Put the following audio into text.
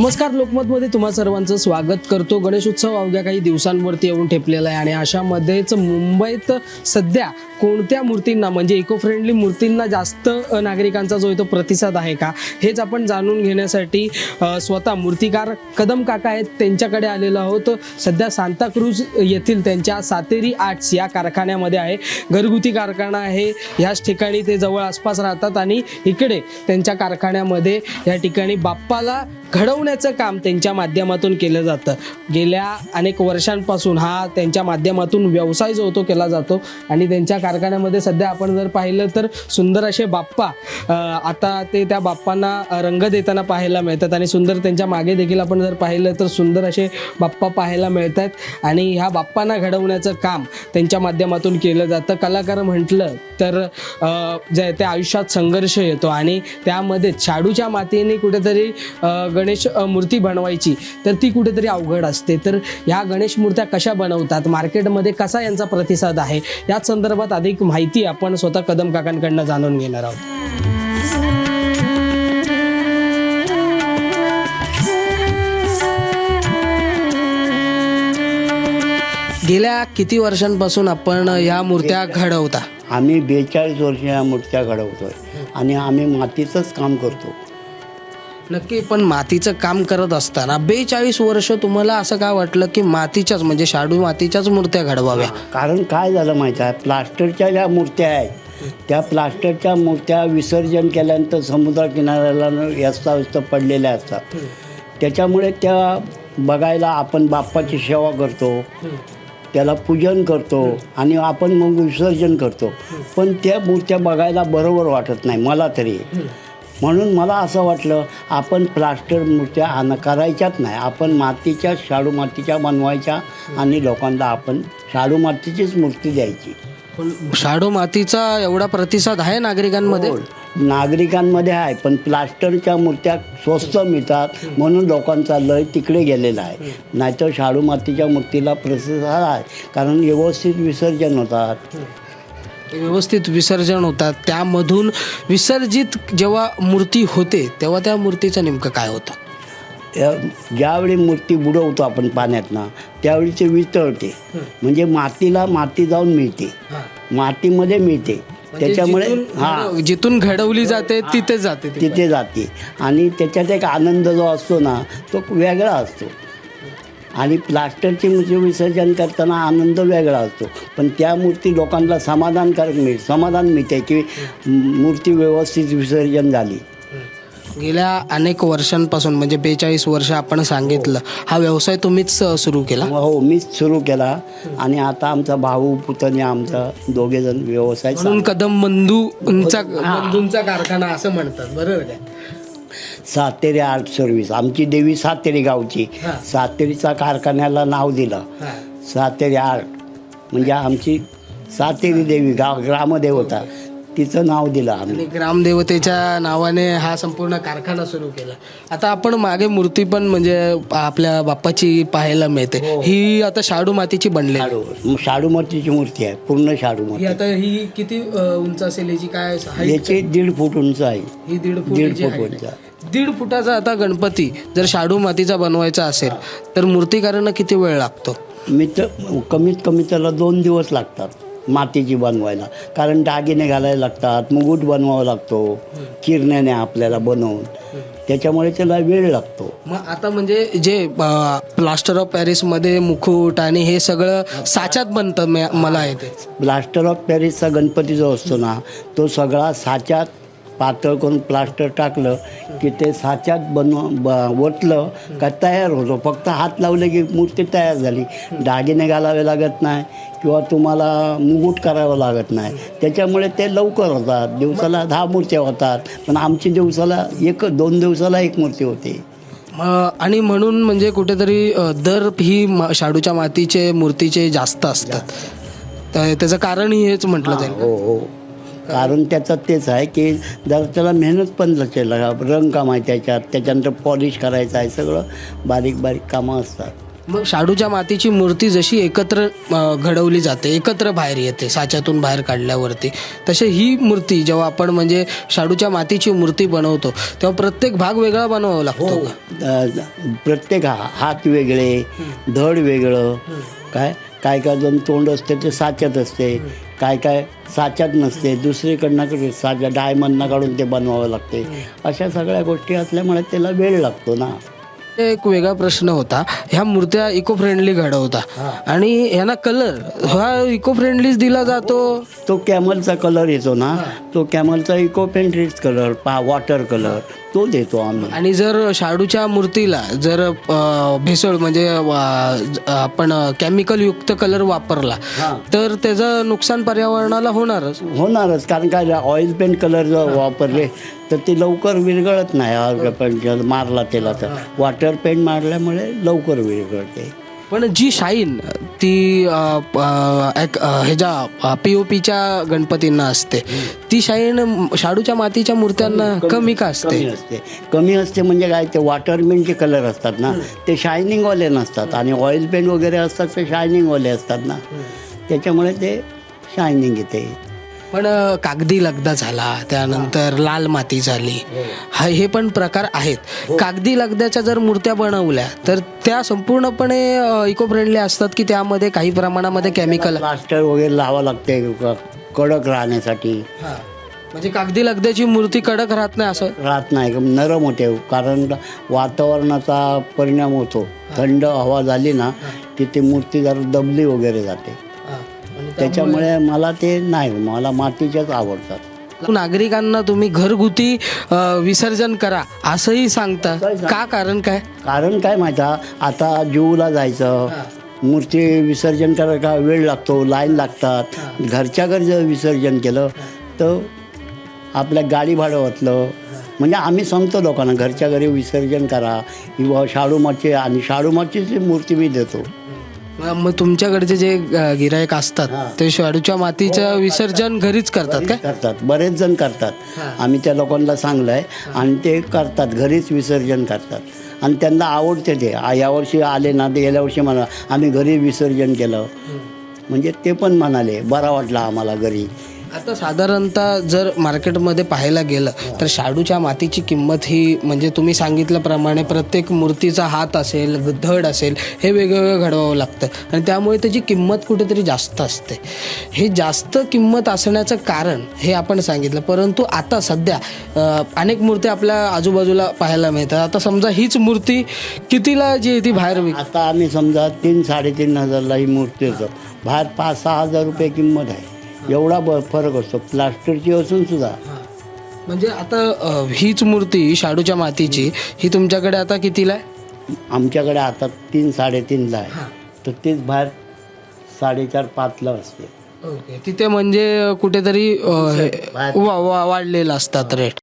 नमस्कार लोकमतमध्ये तुम्हा सर्वांचं स्वागत करतो. गणेश उत्सव अवघ्या काही दिवसांवरती येऊन ठेपलेला आहे आणि अशामध्येच मुंबईत सध्या कोणत्या मूर्तींना म्हणजे इको फ्रेंडली मूर्तींना जास्त नागरिकांचा जो आहे तो प्रतिसाद आहे का? हेच आपण जाणून घेण्यासाठी स्वतः मूर्तिकार कदम काका आहेत त्यांच्याकडे आलेलो आहोत. सध्या सांताक्रूज येथील त्यांच्या सातेरी आर्ट्स या कारखान्यामध्ये आहे. घरगुती कारखाना आहे. ह्याच ठिकाणी ते जवळ आसपास राहतात आणि इकडे त्यांच्या कारखान्यामध्ये या ठिकाणी बाप्पाला घडवण्याचं काम त्यांच्या माध्यमातून केलं जातं. गेल्या अनेक वर्षांपासून हा त्यांच्या माध्यमातून व्यवसाय जो होतो केला जातो आणि त्यांच्या कारखान्यामध्ये सध्या आपण जर पाहिलं तर सुंदर असे बाप्पा आता ते त्या बाप्पांना रंग देताना पाहायला मिळतात आणि सुंदर त्यांच्या मागे देखील आपण जर पाहिलं तर सुंदर असे बाप्पा पाहायला मिळतात आणि ह्या बाप्पांना घडवण्याचं काम त्यांच्या माध्यमातून केलं जातं. कलाकार म्हटलं तर जे ते आयुष्यात संघर्ष येतो आणि त्यामध्ये शाडूच्या मातीने कुठेतरी गणेश मूर्ती बनवायची तर ती कुठेतरी अवघड असते. तर ह्या गणेश मूर्त्या कशा बनवतात मार्केटमध्ये कसा यांचा प्रतिसाद आहे याच संदर्भात अधिक माहिती आपण स्वतः कदम काकांकडनं जाणून घेणार आहोत. गेल्या किती वर्षांपासून आपण या मूर्त्या घडवता? आम्ही बेचाळीस वर्ष या मूर्त्या घडवतोय. आणि आम्ही मातीचंच काम करतो. नक्की पण मातीचं काम करत असताना बेचाळीस वर्ष तुम्हाला असं काय वाटलं की मातीच्याच म्हणजे शाडू मातीच्याच मूर्त्या घडवाव्या? कारण काय झालं माहीत आहे? प्लास्टरच्या ज्या मूर्त्या आहेत त्या प्लास्टरच्या मूर्त्या विसर्जन केल्यानंतर समुद्रकिनाऱ्याला व्यस्त पडलेल्या असतात. त्याच्यामुळे त्या बघायला आपण बाप्पाची सेवा करतो त्याला पूजन करतो आणि आपण मग विसर्जन करतो. पण त्या मूर्त्या बघायला बरोबर वाटत नाही मला तरी. म्हणून मला असं वाटलं आपण प्लास्टर मूर्त्या आण करायच्याच नाही आपण मातीच्या शाडू मातीच्या बनवायच्या आणि लोकांना आपण शाडू मातीचीच मूर्ती द्यायची. शाडू मातीचा एवढा प्रतिसाद आहे नागरिकांमध्ये? हो. नागरिकांमध्ये आहे पण प्लास्टरच्या मूर्त्या स्वस्त मिळतात म्हणून लोकांचा लय तिकडे गेलेला आहे. नाहीतर शाडू मातीच्या मूर्तीला प्रतिसाद आहे कारण व्यवस्थित विसर्जन होतात. व्यवस्थित विसर्जन होतात. त्यामधून विसर्जित जेव्हा मूर्ती होते तेव्हा त्या मूर्तीचं नेमकं काय होतं? ज्यावेळी मूर्ती बुडवतो आपण पाण्यातनं त्यावेळी ते वितळते म्हणजे मातीला माती जाऊन मिळते. मातीमध्ये मिळते. त्याच्यामुळे हां. म्हणजे जिथून घडवली जाते तिथे जाते. तिथे जाते. आणि त्याच्यात एक आनंद जो असतो ना तो वेगळा असतो. आणि प्लास्टरची मूर्ती विसर्जन करताना आनंद वेगळा असतो. पण त्या मूर्ती लोकांना समाधानकारक मिळ समाधान मिळते की मूर्ती व्यवस्थित विसर्जन झाली. गेल्या अनेक वर्षांपासून म्हणजे बेचाळीस वर्ष आपण सांगितलं हा व्यवसाय तुम्हीच सुरू केला? हो मीच सुरू केला. आणि आता आमचा भाऊ पुतण्या आमचा दोघे जण व्यवसाय म्हणून कदम बंधूंचा बंधूंचा कारखाना असं म्हणतात बरोबर काय सातेरी आर्ट सर्व्हिस. आमची देवी सातेरी गावची. सातेरीचा कारखान्याला नाव दिलं. सातेरी आर्ट. म्हणजे आमची सातेरी देवी गाव ग्रामदेवता. तिचं नाव दिलं आम्ही. आणि ग्रामदेवतेच्या नावाने हा संपूर्ण कारखाना सुरू केला. आता आपण मागे मूर्ती पण म्हणजे आपल्या बाप्पाची पाहायला मिळते. ही आता शाडू मातीची बनलेली शाडू शाडूमतीची मूर्ती आहे पूर्ण शाडूमती ही आता ही किती अ, उंच असेल याची? काय height? याची दीड फूट उंच आहे. ही दीड फूट दीड याची फूट height आहे. दीड फुटाचा आता गणपती जर शाडू मातीचा बनवायचा असेल तर मूर्तीकारांना किती वेळ लागतो? मी तर कमीत कमी त्याला दोन दिवस लागतात. मातीची बनवायला. कारण दागिने घालायला लागतात मुकुट बनवावा लागतो किरण्याने आपल्याला बनवून. त्याच्यामुळे त्याला वेळ लागतो. मग आता म्हणजे जे प्लास्टर ऑफ पॅरिसमध्ये मुकुट आणि हे सगळं साच्यात बनतं मला येते प्लास्टर ऑफ पॅरिसचा गणपती जो असतो ना तो सगळा साच्यात पातळ करून प्लास्टर टाकलं की ते साच्यात बनव ब ओतलं का तयार होतो. फक्त हात लावले की मूर्ती तयार झाली. दागिने घालावे लागत नाही किंवा तुम्हाला मुकुट करावं लागत नाही. त्याच्यामुळे ते लवकर होतात. दिवसाला दहा मूर्त्या होतात. पण आमची दिवसाला एक दोन दिवसाला एक मूर्ती होते. आणि म्हणून म्हणजे कुठेतरी दर ही म- शाडूच्या मातीचे मूर्तीचे जास्त असतात. त्याचं कारण हेच म्हटलं जाईल हो हो. कारण त्याचं तेच आहे की जर त्याला मेहनत पण लागते रंग काम आहे त्याच्यात त्याच्यानंतर पॉलिश करायचं आहे सगळं बारीक बारीक कामं असतात. मग शाडूच्या मातीची मूर्ती जशी एकत्र घडवली जाते एकत्र बाहेर येते साच्यातून बाहेर काढल्यावरती तसे ही मूर्ती जेव्हा आपण म्हणजे शाडूच्या मातीची मूर्ती बनवतो तेव्हा प्रत्येक भाग वेगळा बनवावा लागतो? अ, प्रत्येक हा हात वेगळे धड वेगळं काय काय काय जण तोंड असते ते साच्यात असते काय काय साच्यात नसते दुसरीकडनं साच्या डायमंडनं काढून ते बनवावं लागते. अशा सगळ्या गोष्टी असल्यामुळे त्याला वेळ लागतो ना. एक वेगळा प्रश्न होता. ह्या मूर्त्या इको फ्रेंडली घडवता आणि ह्यांना कलर हा इको फ्रेंडलीच दिला जातो? तो कॅमलचा कलर येतो ना. तो कॅमलचा इको पेंट्रीज कलर पा वॉटर कलर तो देतो आम्ही. आणि जर शाडूच्या मूर्तीला जर भेसळ म्हणजे आपण केमिकल युक्त कलर वापरला तर त्याचं नुकसान पर्यावरणाला होणारच. होणारच कारण काय ऑइल पेंट कलर जर वापरले तर ते लवकर विरघळत नाही. ऑइल पेंट जर मारला त्याला तर. वॉटर पेंट मारल्यामुळे लवकर विरघळते. पण जी शाईन ती एक, ह्याच्या पी ओ पीच्या गणपतींना असते ती शाईन शाडूच्या मातीच्या मूर्त्यांना कमी का असते? कमी असते. कमी असते म्हणजे काय ते वॉटर पेंटचे कलर असतात ना ते शायनिंगवाले नसतात आणि ऑइल पेंट वगैरे असतात ते शायनिंगवाले असतात ना. त्याच्यामुळे ते शायनिंग येते. पण कागदी लगदा झाला त्यानंतर लाल माती झाली. हा हे पण प्रकार आहेत. कागदी लगद्याच्या जर मूर्त्या बनवल्या तर त्या संपूर्णपणे इको फ्रेंडली असतात की त्यामध्ये काही प्रमाणामध्ये केमिकल प्लास्टर वगैरे लावावं लागते कडक राहण्यासाठी. म्हणजे कागदी लगद्याची मूर्ती कडक राहत नाही असं? राहत नाही नरम होते. कारण वातावरणाचा परिणाम होतो. थंड हवा झाली ना की ती मूर्ती जरा दबली वगैरे जाते. त्याच्यामुळे मला ते नाही मला मातीच्याच आवडतात. नागरिकांना तुम्ही घरगुती विसर्जन करा असंही सांगता. का कारण काय? कारण काय माहिती आता जीवला जायचं मूर्ती विसर्जन करायला वेळ लागतो लाईन लागतात. घरच्या घर जर विसर्जन केलं तर आपल्या गाडी भाडं वाचलं म्हणजे आम्ही सांगतो लोकांना घरच्या घरी विसर्जन करा. किंवा शाडूमाची आणि शाडूमाचीच मूर्ती मी देतो. मग मग तुमच्याकडचे जे गिरायक असतात हा. ते शाडूच्या मातीचं विसर्जन घरीच करतात काय? करतात. बरेच जण करतात. आम्ही त्या लोकांना सांगलं आहे आणि ते करतात घरीच विसर्जन करतात. आणि त्यांना आवडते ते. यावर्षी आले ना ते गेल्या वर्षी म्हणा आम्ही घरी विसर्जन केलं. म्हणजे ते पण म्हणाले बरा वाटला आम्हाला घरी. आता साधारणतः जर मार्केटमध्ये पाहायला गेलं तर शाडूच्या मातीची किंमत ही म्हणजे तुम्ही सांगितल्याप्रमाणे प्रत्येक मूर्तीचा हात असेल धड असेल हे वेगवेगळं घडवावं लागतं. आणि त्यामुळे त्याची किंमत कुठेतरी जास्त असते. हे जास्त किंमत असण्याचं कारण हे आपण सांगितलं. परंतु आता सध्या अनेक मूर्त्या आपल्या आजूबाजूला पाहायला मिळतात. आता समजा हीच मूर्ती कितीला जी आहे ती बाहेर आता आम्ही समजा तीन साडेतीन हजारला ही मूर्ती होतं. बाहेर पाच सहा हजार रुपये किंमत आहे. एवढा ब फरक असतो. प्लास्टरची असून सुद्धा. म्हणजे आता अं, हीच मूर्ती शाडूच्या मातीची ही तुमच्याकडे आता कितीला आहे? आमच्याकडे आता तीन साडेतीनला आहे. तर तीच बाहेर साडेचार पाचला असते. ओके. तिथे म्हणजे कुठेतरी अ, हे, वा- वा- वाढलेलं असतात रेट